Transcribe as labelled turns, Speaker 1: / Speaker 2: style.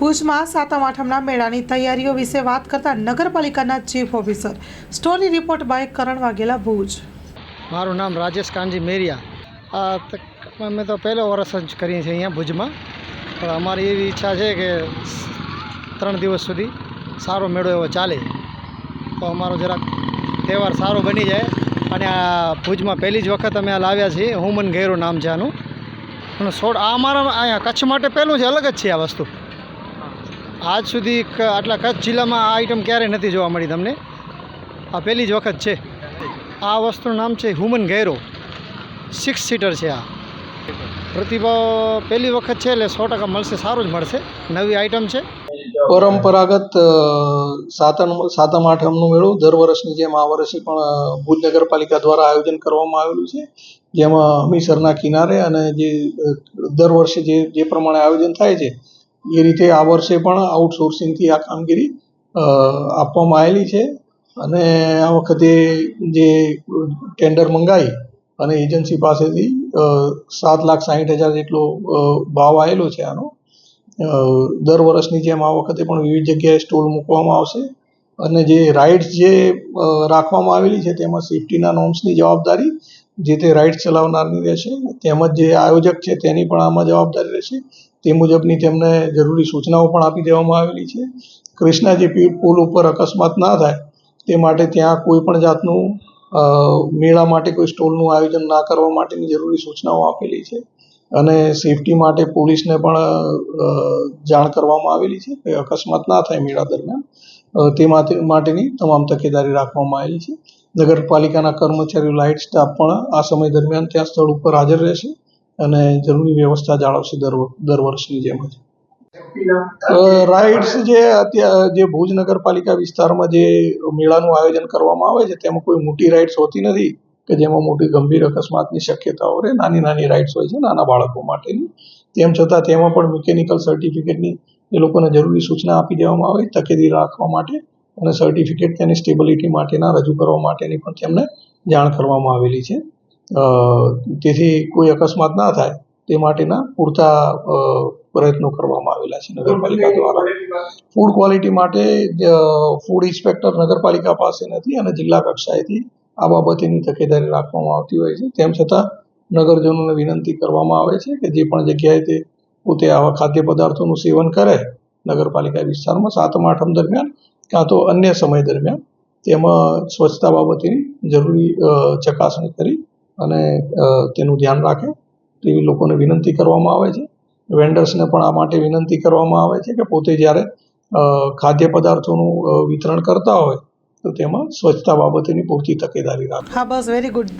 Speaker 1: ભુજમાં સાતમ આઠમના મેળાની તૈયારીઓ વિશે વાત કરતા નગરપાલિકાના chief officer. Story report by Karan Vaghela Bhuj.
Speaker 2: મારું નામ રાજેશ કાનજી મેરિયા. અમે તો પહેલો વર્ષ જ કરીએ છીએ અહીંયા ભુજમાં. પણ અમારી એવી ઈચ્છા છે કે ત્રણ દિવસ સુધી સારો મેળો એવો ચાલે. તો અમારો જરાક તહેવાર સારો બની જાય. અને આ ભુજમાં પહેલી જ વખત અમે આ લાવ્યા છીએ. હુમન ઘેરું નામ છે આનું. અને સોળ આ અમારા અહીંયા કચ્છ માટે પહેલું છે અલગ જ છે આ વસ્તુ. આજ સુધી આટલા કચ્છ જિલ્લામાં આ આઈટમ ક્યારેય નથી જોવા મળી તમને? આ પહેલી જ વખત છે. આ વસ્તુનું નામ છે હ્યુમન ગૈરો સિક્સ સીટર છે આ. પ્રતિભાવ પહેલી વખત છે એટલે સો ટકા મળશે, સારું જ મળશે. નવી આઈટમ છે.
Speaker 3: પરંપરાગત સાતમ સાતમ આઠમનું મેળો દર વર્ષની જેમ આ વર્ષે પણ ભુજ નગરપાલિકા દ્વારા આયોજન કરવામાં આવેલું છે. જેમાં હમીસરના કિનારે અને જે દર વર્ષે જે જે પ્રમાણે આયોજન થાય છે એ રીતે આ વર્ષે પણ આઉટસોર્સિંગથી આ કામગીરી આપવામાં આવેલી છે. અને આ વખતે જે ટેન્ડર મંગાવી અને એજન્સી પાસેથી સાત લાખ સાહીઠ હજાર જેટલો ભાવ આવેલો છે આનો. દર વર્ષની જેમ આ વખતે પણ વિવિધ જગ્યાએ સ્ટોલ મૂકવામાં આવશે. અને જે રાઇડ્સ જે રાખવામાં આવેલી છે તેમાં સેફટીના નોર્મ્સની જવાબદારી, જે તે રાઇડ્સ ચલાવનારની રહેશે, તેમજ જે આયોજક છે તેની પણ આમાં જવાબદારી રહેશે. તે મુજબની તેમને જરૂરી સૂચનાઓ પણ આપી દેવામાં આવેલી છે. પી- પુલ ઉપર અકસ્માત ના થાય તે માટે ત્યાં કોઈ પણ જાતનું મેળા માટે કોઈ સ્ટોલનું આયોજન ના કરવા માટેની જરૂરી સૂચનાઓ આપેલી છે. અને સેફટી માટે પોલીસને પણ જાણ કરવામાં આવેલી છે કે અકસ્માત ના થાય મેળા દરમિયાન. તે માટે માટેની તમામ તકેદારી રાખવામાં આવેલી છે. નગરપાલિકાના કર્મચારીઓ, લાઇટ સ્ટાફ પણ આ સમય દરમિયાન ત્યાં સ્થળ ઉપર હાજર રહેશે. અને જરૂરી વ્યવસ્થા જાળવશે દર દર વર્ષની જેમ જ. રાઇડ્સ જે અત્યારે જે ભુજ નગરપાલિકા વિસ્તારમાં જે મેળાનું આયોજન કરવામાં આવે છે તેમાં કોઈ મોટી રાઇડ્સ હોતી નથી કે જેમાં મોટી ગંભીર અકસ્માતની શક્યતાઓ રહે નાની નાની રાઇડ્સ હોય છે નાના બાળકો માટેની. તેમ છતાં તેમાં પણ મિકેનિકલ સર્ટિફિકેટની એ લોકોને જરૂરી સૂચના આપી દેવામાં આવે તકેદી રાખવા માટે અને સર્ટિફિકેટ તેની સ્ટેબિલિટી માટેના રજૂ કરવા માટેની પણ તેમને જાણ કરવામાં આવેલી છે. તેથી કોઈ અકસ્માત ના થાય તે માટેના પૂરતા પ્રયત્નો કરવામાં આવેલા છે નગરપાલિકા દ્વારા. ફૂડ ક્વોલિટી માટે ફૂડ ઇન્સ્પેક્ટર નગરપાલિકા પાસે નથી અને જિલ્લા કક્ષાએથી આ બાબતેની તકેદારી રાખવામાં આવતી હોય છે. તેમ છતાં નગરજનોને વિનંતી કરવામાં આવે છે કે જે પણ જગ્યાએ તે પોતે આવા ખાદ્ય પદાર્થોનું સેવન કરે, નગરપાલિકા વિસ્તારમાં સાતમ આઠમ દરમિયાન કાં તો અન્ય સમય દરમિયાન તેમાં સ્વચ્છતા બાબતેની જરૂરી ચકાસણી કરી અને તેનું ધ્યાન રાખે. તેવી લોકોને વિનંતી કરવામાં આવે છે. વેન્ડર્સને પણ આ માટે વિનંતી કરવામાં આવે છે કે પોતે જ્યારે ખાદ્ય પદાર્થોનું વિતરણ કરતા હોય, તો તેમાં સ્વચ્છતા બાબતેની પૂરતી તકેદારી રાખે.
Speaker 1: હા, બસ વેરી ગુડ